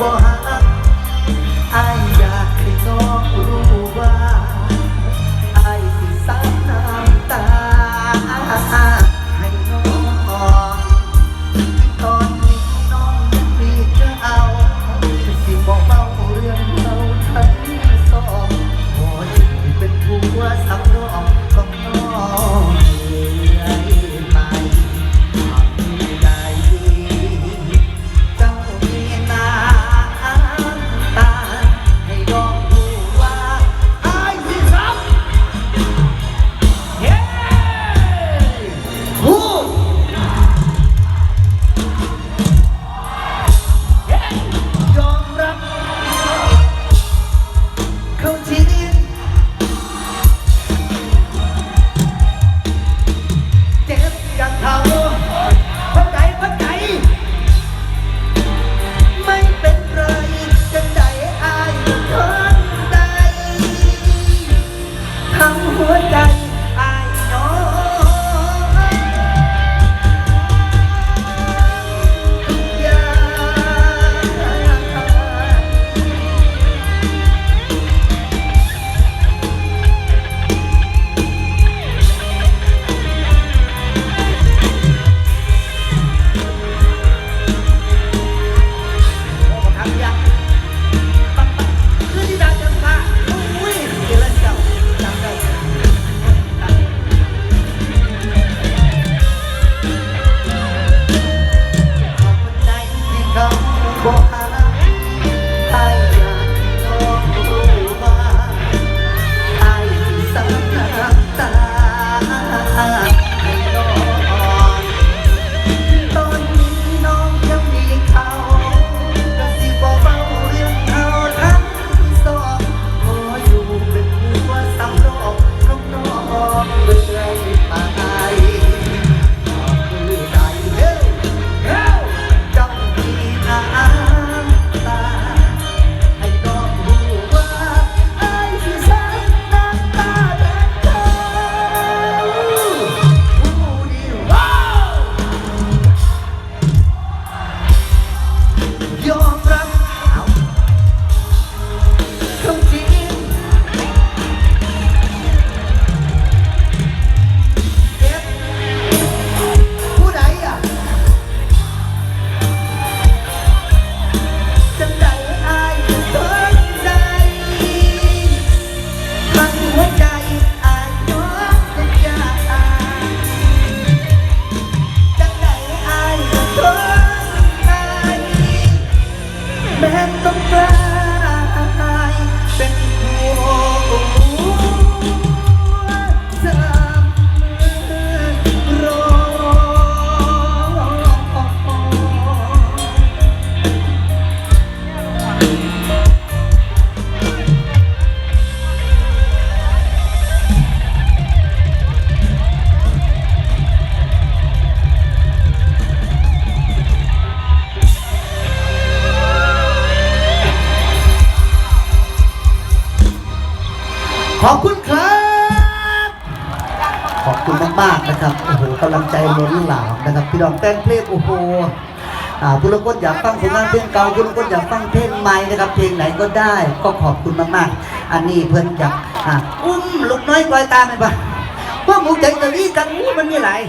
บ่หักอายอยากให้น้องรู้ว่าอายสิสาน้ำตา ขอบคุณครับ ขอบคุณมากๆนะครับ โอ้โหกำลังใจล้นหลามนะครับ พี่ดองแต้งเพลงโอ้โหอ่าผู้ละคนอยากฟังผลงานเพลงเก่าผู้ละคนอยากฟังเพลงใหม่นะครับ เพลงไหนก็ได้ ก็ขอบคุณมากๆ อันนี้เพื่อนอยากอ่าอุ้มลูกน้อยกลอยตาไหมปะว่าหมูใจจะนี่กันมันมีหลาย